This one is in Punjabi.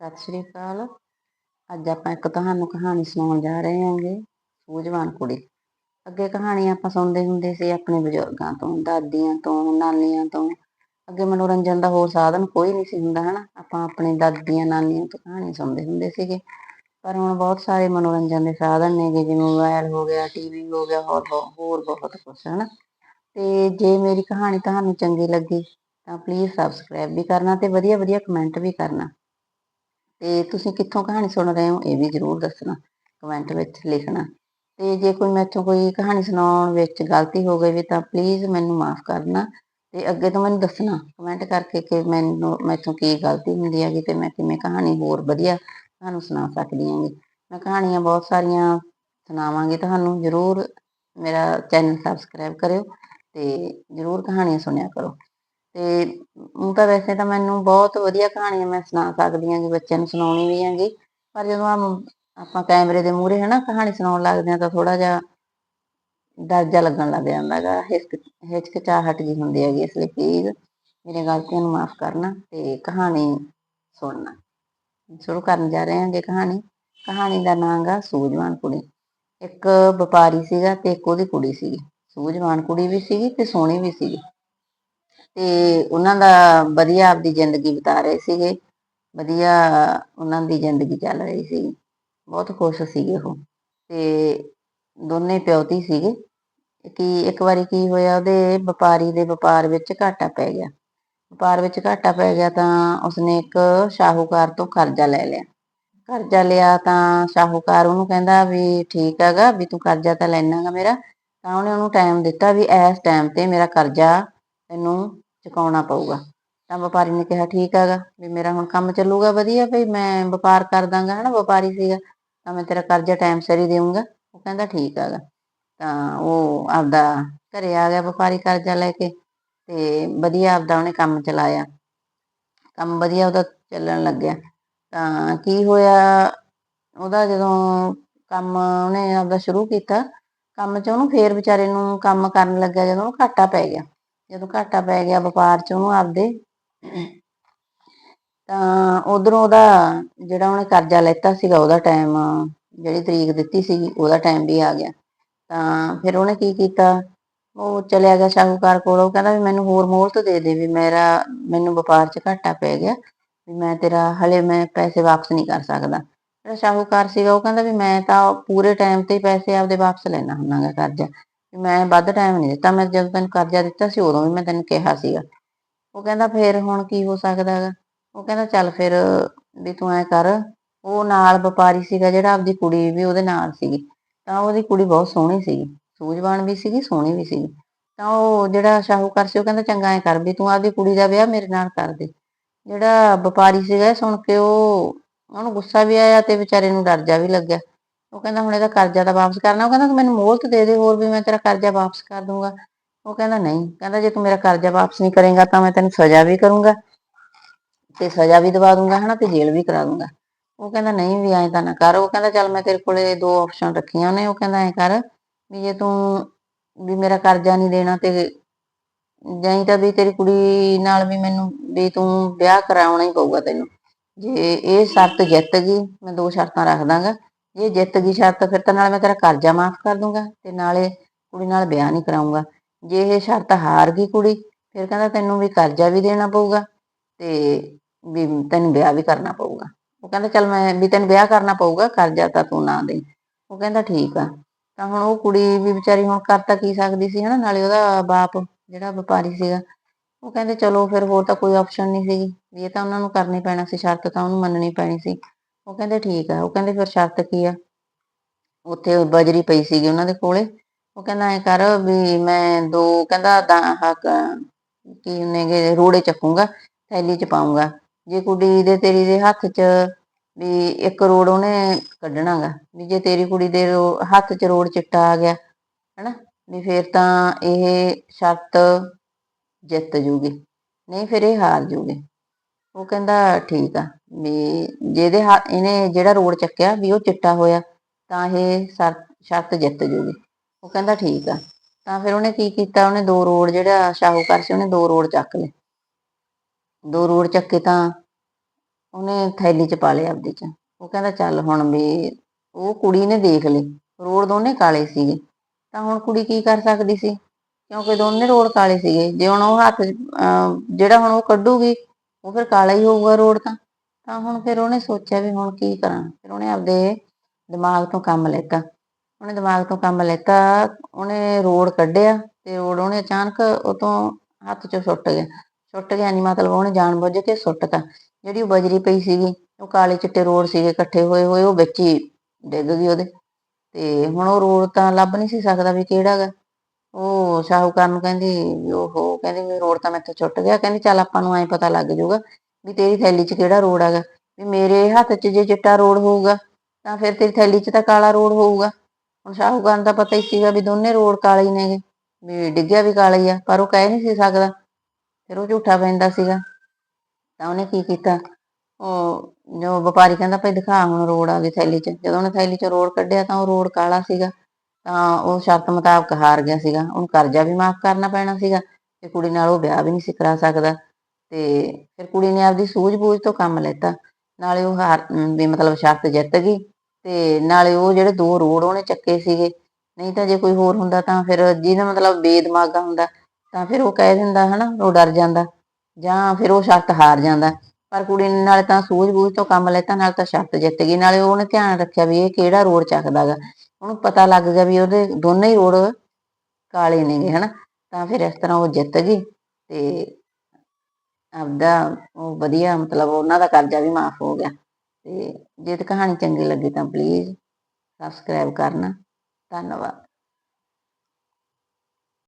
ਸਤਿ ਸ਼੍ਰੀ ਅਕਾਲ। ਅੱਜ ਆਪਾਂ ਇੱਕ ਤੁਹਾਨੂੰ ਕਹਾਣੀ ਸੁਣਾਉਣ ਜਾ ਰਹੇ ਹਾਂਗੇ, ਸੂਝਵਾਨ ਕੁੜੀ। ਅੱਗੇ ਕਹਾਣੀ ਆਪਾਂ ਸੁਣਦੇ ਹੁੰਦੇ ਸੀ ਆਪਣੇ ਬਜ਼ੁਰਗਾਂ ਤੋਂ, ਦਾਦੀਆਂ ਤੋਂ, ਨਾਨੀਆਂ ਤੋਂ। ਅੱਗੇ ਮਨੋਰੰਜਨ ਦਾ ਹੋਰ ਸਾਧਨ ਕੋਈ ਨਹੀਂ ਸੀ ਹੁੰਦਾ, ਹਨਾ? ਆਪਾਂ ਆਪਣੇ ਦਾਦੀਆਂ, ਨਾਨੀਆਂ ਤੋਂ ਕਹਾਣੀ ਸੁਣਦੇ ਹੁੰਦੇ ਸੀਗੇ। ਪਰ ਹੁਣ ਬਹੁਤ ਸਾਰੇ ਮਨੋਰੰਜਨ ਦੇ ਸਾਧਨ ਨੇਗੇ, ਜਿਵੇਂ ਮੋਬਾਈਲ ਹੋ ਗਿਆ, ਟੀਵੀ ਹੋ ਗਿਆ, ਹੋਰ ਬਹੁ- ਹੋਰ ਬਹੁਤ ਕੁਝ ਹਨਾ? ਤੇ ਜੇ ਮੇਰੀ ਕਹਾਣੀ ਤੁਹਾਨੂੰ ਚੰਗੀ ਲੱਗੀ ਤਾਂ ਪਲੀਜ਼ ਸਬਸਕ੍ਰਾਈਬ ਵੀ ਕਰਨਾ ਤੇ ਵਧੀਆ ਵਧੀਆ ਕਮੈਂਟ ਵੀ ਕਰਨਾ। ਤੇ ਤੁਸੀਂ ਕਿੱਥੋਂ ਕਹਾਣੀ ਸੁਣ ਰਹੇ ਹੋ, ਇਹ ਵੀ ਜ਼ਰੂਰ ਦੱਸਣਾ ਕਮੈਂਟ ਵਿੱਚ ਲਿਖਣਾ। ਤੇ ਜੇ ਕੋਈ ਮੈਥੋਂ ਕੋਈ ਕਹਾਣੀ ਸੁਣਾਉਣ ਵਿੱਚ ਗਲਤੀ ਹੋ ਗਈ ਵੀ ਤਾਂ ਪਲੀਜ਼ ਮੈਨੂੰ ਮਾਫ ਕਰਨਾ ਤੇ ਅੱਗੇ ਤੋਂ ਮੈਨੂੰ ਦੱਸਣਾ ਕਮੈਂਟ ਕਰਕੇ ਕਿ ਮੈਨੂੰ, ਮੈਥੋਂ ਕੀ ਗਲਤੀ ਹੁੰਦੀ ਹੈਗੀ ਤੇ ਮੈਂ ਕਿਵੇਂ ਕਹਾਣੀ ਹੋਰ ਵਧੀਆ ਤੁਹਾਨੂੰ ਸੁਣਾ ਸਕਦੀ ਹਾਂਗੀ। ਮੈਂ ਕਹਾਣੀਆਂ ਬਹੁਤ ਸਾਰੀਆਂ ਸੁਣਾਵਾਂਗੀ ਤੁਹਾਨੂੰ, ਜ਼ਰੂਰ ਮੇਰਾ ਚੈਨਲ ਸਬਸਕ੍ਰਾਈਬ ਕਰਿਓ ਤੇ ਜ਼ਰੂਰ ਕਹਾਣੀਆਂ ਸੁਣਿਆ ਕਰੋ। ਤੇ ਉਹ ਤਾਂ ਵੈਸੇ ਤਾਂ ਮੈਨੂੰ ਬਹੁਤ ਵਧੀਆ ਕਹਾਣੀਆਂ ਮੈਂ ਸੁਣਾ ਸਕਦੀ ਹਾਂ ਕਿ ਬੱਚਿਆਂ ਨੂੰ ਸੁਣਾਉਣੀ ਵੀ ਹੈਗੀ। ਪਰ ਜਦੋਂ ਆਮ- ਆਪਾਂ ਕੈਮਰੇ ਦੇ ਮੂਹਰੇ ਹਨਾ ਕਹਾਣੀ ਸੁਣਾਉਣ ਲੱਗਦੇ ਆ ਤਾਂ ਥੋੜਾ ਜਿਹਾ ਡਰ ਜਿਹਾ ਲੱਗਣ ਲੱਗ ਜਾਂਦਾ ਹੈਗਾ। ਹਿਚਕ ਹਿਚਕਚਾਹਟ ਜੀ ਹੁੰਦੀ ਹੈਗੀ ਇਸ ਲਈ ਪਲੀਜ਼ ਮੇਰੇ ਗਲਤੀਆਂ ਨੂੰ ਮਾਫ ਕਰਨਾ ਤੇ ਕਹਾਣੀ ਸੁਣਨਾ। ਸ਼ੁਰੂ ਕਰਨ ਜਾ ਰਹੇ ਹਾਂਗੇ ਕਹਾਣੀ। ਕਹਾਣੀ ਦਾ ਨਾਂ ਗਾ ਸੂਝਵਾਨ ਕੁੜੀ। ਇੱਕ ਵਪਾਰੀ ਸੀਗਾ ਤੇ ਇੱਕ ਉਹਦੀ ਕੁੜੀ ਸੀਗੀ। ਸੂਝਵਾਨ ਕੁੜੀ ਵੀ ਸੀਗੀ ਤੇ ਸੋਹਣੀ ਵੀ ਸੀਗੀ। ਤੇ ਉਹਨਾਂ ਦਾ ਵਧੀਆ ਆਪਦੀ ਜ਼ਿੰਦਗੀ ਬਿਤਾ ਰਹੇ ਸੀਗੇ। ਵਧੀਆ ਉਹਨਾਂ ਦੀ ਜ਼ਿੰਦਗੀ ਚੱਲ ਰਹੀ ਸੀ। ਬਹੁਤ ਖੁਸ਼ ਸੀਗੇ ਉਹ। ਤੇ ਦੋਨੇ ਪਿਓਤੀ ਸੀਗੇ। ਕਿ ਇੱਕ ਵਾਰੀ ਕੀ ਹੋਇਆ, ਉਹਦੇ ਵਪਾਰੀ ਦੇ ਵਪਾਰ ਵਿੱਚ ਘਾਟਾ ਪੈ ਗਿਆ। ਵਪਾਰ ਵਿੱਚ ਘਾਟਾ ਪੈ ਗਿਆ ਤਾਂ ਉਸਨੇ ਇੱਕ ਸ਼ਾਹੂਕਾਰ ਤੋਂ ਕਰਜ਼ਾ ਲੈ ਲਿਆ। ਕਰਜ਼ਾ ਲਿਆ ਤਾਂ ਸ਼ਾਹੂਕਾਰ ਉਹਨੂੰ ਕਹਿੰਦਾ ਵੀ ਠੀਕ ਹੈਗਾ, ਵੀ ਤੂੰ ਕਰਜ਼ਾ ਤਾਂ ਲੈਣਾਗਾ ਮੇਰਾ। ਤਾਂ ਉਹਨੇ ਉਹਨੂੰ ਟਾਈਮ ਦਿੱਤਾ ਵੀ ਇਸ ਟਾਈਮ ਤੇ ਮੇਰਾ ਕਰਜ਼ਾ ਤੈਨੂੰ ਚੁਕਾਉਣਾ ਪਊਗਾ। ਤਾਂ ਵਪਾਰੀ ਨੇ ਕਿਹਾ, ਠੀਕ ਹੈਗਾ, ਵੀ ਮੇਰਾ ਹੁਣ ਕੰਮ ਚੱਲੂਗਾ ਵਧੀਆ ਭਈ ਮੈਂ ਵਪਾਰ ਕਰ ਦਾਂਗਾ। ਹਨਾ, ਵਪਾਰੀ ਸੀਗਾ। ਤਾਂ ਮੈਂ ਤੇਰਾ ਕਰਜ਼ਾ ਟਾਈਮ ਸਿਰ ਹੀ ਦੇਵਾਂਗਾ ਉਹ ਕਹਿੰਦਾ, ਠੀਕ ਹੈਗਾ। ਤਾਂ ਉਹ ਆਪਦਾ ਘਰੇ ਆ ਗਿਆ ਵਪਾਰੀ ਕਰਜ਼ਾ ਲੈ ਕੇ ਤੇ ਵਧੀਆ ਆਪਦਾ ਉਹਨੇ ਕੰਮ ਚਲਾਇਆ। ਕੰਮ ਵਧੀਆ ਉਹਦਾ ਚੱਲਣ ਲੱਗਿਆ। ਤਾਂ ਕੀ ਹੋਇਆ, ਉਹਦਾ ਜਦੋਂ ਕੰਮ ਉਹਨੇ ਆਪਦਾ ਸ਼ੁਰੂ ਕੀਤਾ, ਕੰਮ 'ਚ ਉਹਨੂੰ ਫੇਰ ਵਿਚਾਰੇ ਨੂੰ ਕੰਮ ਕਰਨ ਲੱਗਿਆ, ਜਦੋਂ ਉਹਨੂੰ ਘਾਟਾ ਪੈ ਗਿਆ। ਜਦੋਂ ਘਾਟਾ ਪੈ ਗਿਆ ਵਪਾਰ 'ਚ ਉਹਨੂੰ ਆਪਦੇ, ਤਾਂ ਉਧਰੋਂ ਉਹਦਾ ਜਿਹੜਾ ਉਹਨੇ ਕਰਜ਼ਾ ਲੈਤਾ ਸੀਗਾ ਉਹਦਾ ਟਾਈਮ ਜਿਹੜੀ ਤਰੀਕ ਦਿੱਤੀ ਸੀਗੀ, ਉਹਦਾ ਟਾਈਮ ਵੀ ਆ ਗਿਆ। ਤਾਂ ਫਿਰ ਉਹਨੇ ਕੀ ਕੀਤਾ? ਉਹ ਚਲਿਆ ਗਿਆ ਸ਼ਾਹੂਕਾਰ ਕੋਲ। ਉਹ ਕਹਿੰਦਾ ਵੀ ਮੈਨੂੰ ਹੋਰ ਮੋਹਲਤ ਦੇ ਦੇ ਵੀ ਮੇਰਾ, ਮੈਨੂੰ ਵਪਾਰ 'ਚ ਘਾਟਾ ਪੈ ਗਿਆ, ਵੀ ਮੈਂ ਤੇਰਾ, ਹਲੇ ਮੈਂ ਪੈਸੇ ਵਾਪਸ ਨਹੀਂ ਕਰ ਸਕਦਾ। ਜਿਹੜਾ ਸ਼ਾਹੂਕਾਰ ਸੀਗਾ ਉਹ ਕਹਿੰਦਾ ਵੀ ਮੈਂ ਤਾਂ ਪੂਰੇ ਟਾਈਮ ਤੇ ਪੈਸੇ ਆਪਦੇ ਵਾਪਸ ਲੈਣਾ ਹੁੰਨਾਗਾ ਕਰਜ਼ਾ। ਮੈਂ ਵੱਧ ਟਾਈਮ ਨਹੀਂ ਦਿੱਤਾ, ਮੈਂ ਜਦੋਂ ਤੈਨੂੰ ਕਰਜ਼ਾ ਦਿੱਤਾ ਸੀ ਉਦੋਂ ਵੀ ਮੈਂ ਤੈਨੂੰ ਕਿਹਾ ਸੀਗਾ। ਉਹ ਕਹਿੰਦਾ ਫੇਰ ਹੁਣ ਕੀ ਹੋ ਸਕਦਾ ਹੈਗਾ? ਉਹ ਕਹਿੰਦਾ ਚੱਲ ਫਿਰ ਵੀ ਤੂੰ ਐ ਕਰ, ਉਹ ਨਾਲ ਵਪਾਰੀ ਸੀਗਾ ਜਿਹੜਾ ਆਪਦੀ ਕੁੜੀ ਵੀ ਉਹਦੇ ਨਾਲ ਸੀਗੀ। ਤਾਂ ਉਹਦੀ ਕੁੜੀ ਬਹੁਤ ਸੋਹਣੀ ਸੀਗੀ, ਸੂਝਵਾਨ ਵੀ ਸੀਗੀ, ਸੋਹਣੀ ਵੀ ਸੀਗੀ। ਤਾਂ ਉਹ ਜਿਹੜਾ ਸ਼ਾਹੂਕਾਰ ਸੀ ਉਹ ਕਹਿੰਦਾ ਚੰਗਾ ਐ ਕਰ ਵੀ ਤੂੰ ਆਪਦੀ ਕੁੜੀ ਦਾ ਵਿਆਹ ਮੇਰੇ ਨਾਲ ਕਰ ਦੇ। ਜਿਹੜਾ ਵਪਾਰੀ ਸੀਗਾ ਸੁਣ ਕੇ ਉਹ ਉਹਨੂੰ ਗੁੱਸਾ ਵੀ ਆਇਆ ਤੇ ਵਿਚਾਰੇ ਨੂੰ ਡਰ ਜਾ ਵੀ ਲੱਗਿਆ। ਉਹ ਕਹਿੰਦਾ ਹੁਣ ਇਹਦਾ ਕਰਜ਼ਾ ਤਾਂ ਵਾਪਸ ਕਰਨਾ, ਉਹ ਕਹਿੰਦਾ ਤੂੰ ਮੈਨੂੰ ਮੋਹਲਤ ਦੇ ਦੇ ਹੋਰ ਵੀ ਮੈਂ ਤੇਰਾ ਕਰਜ਼ਾ ਵਾਪਸ ਕਰ ਦੂੰਗਾ। ਉਹ ਕਹਿੰਦਾ ਨਹੀਂ, ਕਹਿੰਦਾ ਜੇ ਤੂੰ ਮੇਰਾ ਕਰਜ਼ਾ ਵਾਪਸ ਨਹੀਂ ਕਰੇਗਾ ਤਾਂ ਮੈਂ ਤੈਨੂੰ ਸਜ਼ਾ ਵੀ ਕਰੂੰਗਾ ਤੇ ਸਜ਼ਾ ਵੀ ਦਵਾ ਦੂੰਗਾ, ਹਨਾ, ਤੇ ਜੇਲ੍ਹ ਵੀ ਕਰਾ ਦੂੰਗਾ। ਉਹ ਕਹਿੰਦਾ ਨਹੀਂ ਵੀ ਐਂ ਤਾਂ ਨਾ ਕਰ, ਉਹ ਕਹਿੰਦਾ ਚੱਲ ਮੈਂ ਤੇਰੇ ਕੋਲੇ ਦੋ ਆਪਸ਼ਨ ਰੱਖੀਆਂ ਨੇ, ਉਹ ਕਹਿੰਦਾ ਐਂ ਕਰ ਵੀ ਜੇ ਤੂੰ ਵੀ ਮੇਰਾ ਕਰਜ਼ਾ ਨਹੀਂ ਦੇਣਾ ਤੇ ਜਾਈ ਤਾਂ ਵੀ ਤੇਰੀ ਕੁੜੀ ਨਾਲ ਵੀ ਮੈਨੂੰ, ਵੀ ਤੂੰ ਵਿਆਹ ਕਰਾਉਣਾ ਹੀ ਪਊਗਾ ਤੈਨੂੰ। ਜੇ ਇਹ ਸ਼ਰਤ ਜਿੱਤ ਗਈ, ਮੈਂ ਦੋ ਸ਼ਰਤਾਂ ਰੱਖ ਦਾਂਗਾ। ਜੇ ਜਿੱਤ ਗਈ ਸ਼ਰਤ, ਫਿਰ ਤਾਂ ਨਾਲ ਮੈਂ ਤੇਰਾ ਕਰਜ਼ਾ ਮਾਫ ਕਰ ਦੂੰਗਾ ਤੇ ਨਾਲੇ ਕੁੜੀ ਨਾਲ ਵਿਆਹ ਨਹੀਂ ਕਰਾਉਂਗਾ ਜੇ ਇਹ ਸ਼ਰਤ ਹਾਰ ਗਈ ਕੁੜੀ, ਫਿਰ ਕਹਿੰਦਾ ਤੈਨੂੰ ਵੀ ਕਰਜ਼ਾ ਵੀ ਦੇਣਾ ਪਊਗਾ ਤੇ ਵੀ ਤੈਨੂੰ ਵਿਆਹ ਵੀ ਕਰਨਾ ਪਊਗਾ। ਉਹ ਕਹਿੰਦਾ ਚੱਲ ਮੈਂ ਵੀ ਤੈਨੂੰ ਵਿਆਹ ਕਰਨਾ ਪਊਗਾ, ਕਰਜ਼ਾ ਤਾਂ ਤੂੰ ਨਾ ਦੇ। ਉਹ ਕਹਿੰਦਾ ਠੀਕ ਆ। ਤਾਂ ਹੁਣ ਉਹ ਕੁੜੀ ਵੀ ਵਿਚਾਰੀ ਹੁਣ ਕਰ ਤਾਂ ਕੀ ਸਕਦੀ ਸੀ, ਹਨਾ? ਨਾਲੇ ਉਹਦਾ ਬਾਪ ਜਿਹੜਾ ਵਪਾਰੀ ਸੀਗਾ, ਉਹ ਕਹਿੰਦੇ ਚਲੋ ਫਿਰ ਹੋਰ ਤਾਂ ਕੋਈ ਆਪਸ਼ਨ ਨਹੀਂ ਸੀਗੀ। ਵੀ ਇਹ ਤਾਂ ਉਹਨਾਂ ਨੂੰ ਕਰਨੀ ਪੈਣਾ ਸੀ, ਸ਼ਰਤ ਤਾਂ ਉਹਨੂੰ ਮੰਨਣੀ ਪੈਣੀ ਸੀ। ਉਹ ਕਹਿੰਦੇ ਠੀਕ ਆ, ਉਹ ਕਹਿੰਦੇ ਫਿਰ ਸ਼ਰਤ ਕੀ ਆ? ਉੱਥੇ ਬਜਰੀ ਪਈ ਸੀਗੀ ਉਹਨਾਂ ਦੇ ਕੋਲੇ। ਉਹ ਕਹਿੰਦਾ ਐ ਕਰ ਵੀ ਮੈਂ ਦੋ, ਕਹਿੰਦਾ ਦਾ, ਹੱਕ, ਕੀ ਨੇਗੇ, ਰੋੜੇ ਚੱਕੂਗਾ, ਥੈਲੀ ਚ ਪਾਉਂਗਾ ਜੇ ਕੁੜੀ ਦੇ ਤੇਰੀ ਦੇ ਹੱਥ 'ਚ ਵੀ ਇੱਕ ਰੋੜ ਉਹਨੇ ਕੱਢਣਾਗਾ, ਵੀ ਜੇ ਤੇਰੀ ਕੁੜੀ ਦੇ ਰੋ- ਹੱਥ 'ਚ ਰੋੜ ਚਿੱਟਾ ਆ ਗਿਆ, ਹੈਨਾ, ਵੀ ਫੇਰ ਤਾਂ ਇਹ ਸ਼ਰਤ ਜਿੱਤ ਜੂਗੀ, ਨਹੀਂ ਫਿਰ ਇਹ ਹਾਰ ਜੂਗੀ। ਉਹ ਕਹਿੰਦਾ ਠੀਕ ਆ। ਵੀ ਜਿਹਦੇ ਹਾ ਇਹਨੇ ਜਿਹੜਾ ਰੋਡ ਚੱਕਿਆ ਵੀ ਉਹ ਚਿੱਟਾ ਹੋਇਆ ਤਾਂ ਇਹ ਸ਼ਰ- ਸ਼ਰਤ ਜਿੱਤ ਜੂਗੀ। ਉਹ ਕਹਿੰਦਾ ਠੀਕ ਆ। ਤਾਂ ਫਿਰ ਉਹਨੇ ਕੀ ਕੀਤਾ? ਉਹਨੇ ਦੋ ਰੋਡ ਜਿਹੜਾ ਸ਼ਾਹੂਕਾਰ ਸੀ ਉਹਨੇ ਦੋ ਰੋਡ ਚੱਕ ਲਏ। ਦੋ ਰੋਡ ਚੱਕੇ ਤਾਂ ਉਹਨੇ ਥੈਲੀ 'ਚ ਪਾ ਲਿਆ ਆਪਦੇ 'ਚ। ਉਹ ਕਹਿੰਦਾ ਚੱਲ ਹੁਣ ਵੀ ਉਹ ਕੁੜੀ ਨੇ ਦੇਖ ਲਈ ਰੋਡ ਦੋਨੇ ਕਾਲੇ ਸੀਗੇ। ਤਾਂ ਹੁਣ ਕੁੜੀ ਕੀ ਕਰ ਸਕਦੀ ਸੀ? ਕਿਉਂਕਿ ਦੋਨੇ ਰੋਡ ਕਾਲੇ ਸੀਗੇ। ਜੇ ਹੁਣ ਉਹ ਹੱਥ 'ਚ, ਅਹ, ਜਿਹੜਾ ਹੁਣ ਉਹ ਕੱਢੂਗੀ ਉਹ ਫਿਰ ਕਾਲਾ ਹੀ ਹੋਊਗਾ ਰੋਡ ਤਾਂ। ਤਾਂ ਹੁਣ ਫਿਰ ਉਹਨੇ ਸੋਚਿਆ ਵੀ ਹੁਣ ਕੀ ਕਰਾਂ। ਫਿਰ ਉਹਨੇ ਆਪਦੇ ਦਿਮਾਗ ਤੋਂ ਕੰਮ ਲੈਤਾ। ਉਹਨੇ ਦਿਮਾਗ ਤੋਂ ਕੰਮ ਲੈਤਾ, ਉਹਨੇ ਰੋਡ ਕੱਢਿਆ ਤੇ ਰੋਡ ਉਹਨੇ ਅਚਾਨਕ ਉਹ ਤੋਂ ਹੱਥ 'ਚੋਂ ਸੁੱਟ ਗਿਆ। ਸੁੱਟ ਗਿਆ ਨਹੀਂ ਮਤਲਬ ਉਹਨੇ ਜਾਣਬੁੱਝ ਕੇ ਸੁੱਟਤਾ। ਜਿਹੜੀ ਉਹ ਬਜਰੀ ਪਈ ਸੀਗੀ, ਉਹ ਕਾਲੇ ਚਿੱਟੇ ਰੋਡ ਸੀਗੇ ਇਕੱਠੇ ਹੋਏ ਹੋਏ, ਉਹ ਵਿੱਚ ਹੀ ਡਿੱਗ ਗਈ ਉਹਦੇ। ਤੇ ਹੁਣ ਉਹ ਰੋਡ ਤਾਂ ਲੱਭ ਨਹੀਂ ਸੀ ਸਕਦਾ ਵੀ ਕਿਹੜਾ ਗਾ। ਉਹ ਸ਼ਾਹੂਕਾਰ ਨੂੰ ਕਹਿੰਦੀ ਉਹ ਕਹਿੰਦੀ ਰੋਡ ਤਾਂ ਮੈਥੋਂ ਛੁੱਟ ਗਿਆ। ਕਹਿੰਦੀ ਚੱਲ ਆਪਾਂ ਨੂੰ ਐਂ ਪਤਾ ਲੱਗ ਜਾਊਗਾ ਵੀ ਤੇਰੀ ਥੈਲੀ 'ਚ ਕਿਹੜਾ ਰੋੜ ਹੈਗਾ? ਵੀ ਮੇਰੇ ਹੱਥ 'ਚ ਜੇ ਚਿੱਟਾ ਰੋੜ ਹੋਊਗਾ, ਤਾਂ ਫਿਰ ਤੇਰੀ ਥੈਲੀ 'ਚ ਤਾਂ ਕਾਲਾ ਰੋੜ ਹੋਊਗਾ। ਹੁਣ ਸ਼ਾਹੂਕਾਰ ਦਾ ਪਤਾ ਹੀ ਸੀਗਾ ਵੀ ਦੋਨੇ ਰੋੜ ਕਾਲੇ ਹੀ ਨੇਗੇ। ਵੀ ਡਿੱਗਿਆ ਵੀ ਕਾਲਾ ਹੀ ਆ, ਪਰ ਉਹ ਕਹਿ ਨਹੀਂ ਸੀ ਸਕਦਾ। ਫਿਰ ਉਹ ਝੂਠਾ ਪੈਂਦਾ ਸੀਗਾ। ਤਾਂ ਉਹਨੇ ਕੀ ਕੀਤਾ? ਉਹ ਜੋ ਵਪਾਰੀ ਕਹਿੰਦਾ, ਭਾਈ ਦਿਖਾ ਹੁਣ ਰੋੜ ਆ ਗਈ ਥੈਲੀ 'ਚ। ਜਦੋਂ ਉਹਨੇ ਥੈਲੀ 'ਚ ਰੋੜ ਕੱਢਿਆ, ਤਾਂ ਉਹ ਰੋੜ ਕਾਲਾ ਸੀਗਾ। ਤਾਂ ਉਹ ਸ਼ਰਤ ਮੁਤਾਬਕ ਹਾਰ ਗਿਆ ਸੀਗਾ। ਉਹਨੂੰ ਕਰਜ਼ਾ ਵੀ ਮਾਫ ਕਰਨਾ ਪੈਣਾ ਸੀਗਾ। ਤੇ ਕੁੜੀ ਨਾਲ ਉਹ ਵਿਆਹ ਵੀ ਨਹੀਂ ਸੀ ਕਰਾ ਸਕਦਾ। ਤੇ ਫਿਰ ਕੁੜੀ ਨੇ ਆਪਦੀ ਸੂਝ-ਬੂਝ ਤੋਂ ਕੰਮ ਲੈਤਾ। ਨਾਲੇ ਉਹ ਹਾਰ ਵੀ ਮਤਲਬ ਸ਼ਰਤ ਜਿੱਤ ਗਈ ਤੇ ਨਾਲੇ ਉਹ ਜਿਹੜੇ ਦੋ ਰੋੜ ਉਹਨੇ ਚੱਕੇ ਸੀਗੇ। ਨਹੀਂ ਤਾਂ ਜੇ ਕੋਈ ਹੋਰ ਹੁੰਦਾ ਤਾਂ ਫਿਰ ਜਿਹਦਾ ਮਤਲਬ ਬੇਦਮਾਗਾ ਹੁੰਦਾ ਤਾਂ ਫਿਰ ਉਹ ਕਹਿ ਦਿੰਦਾ ਹਨਾ, ਉਹ ਡਰ ਜਾਂਦਾ ਜਾਂ ਫਿਰ ਉਹ ਸ਼ਰਤ ਹਾਰ ਜਾਂਦਾ। ਪਰ ਕੁੜੀ ਨੇ ਨਾਲੇ ਤਾਂ ਸੂਝ-ਬੂਝ ਤੋਂ ਕੰਮ ਲੈਤਾ, ਨਾਲ ਤਾਂ ਸ਼ਰਤ ਜਿੱਤ ਗਈ। ਨਾਲੇ ਉਹਨੇ ਧਿਆਨ ਰੱਖਿਆ ਵੀ ਇਹ ਕਿਹੜਾ ਰੋੜ ਚੱਕਦਾ ਗਾ ਉਹਨੂੰ ਪਤਾ ਲੱਗ ਗਿਆ ਵੀ ਉਹਦੇ ਦੋਨੇ ਹੀ ਰੋੜ ਕਾਲੇ ਨੇਗੇ ਹਨਾ। ਤਾਂ ਫਿਰ ਇਸ ਤਰ੍ਹਾਂ ਉਹ ਜਿੱਤ ਗਈ ਤੇ ਆਪਦਾ ਉਹ ਵਧੀਆ, ਮਤਲਬ ਉਹਨਾਂ ਦਾ ਕਰਜ਼ਾ ਵੀ ਮਾਫ ਹੋ ਗਿਆ। ਤੇ ਜੇ ਤੇ ਕਹਾਣੀ ਚੰਗੀ ਲੱਗੀ ਤਾਂ ਪਲੀਜ਼ ਸਬਸਕ੍ਰਾਈਬ ਕਰਨਾ। ਧੰਨਵਾਦ।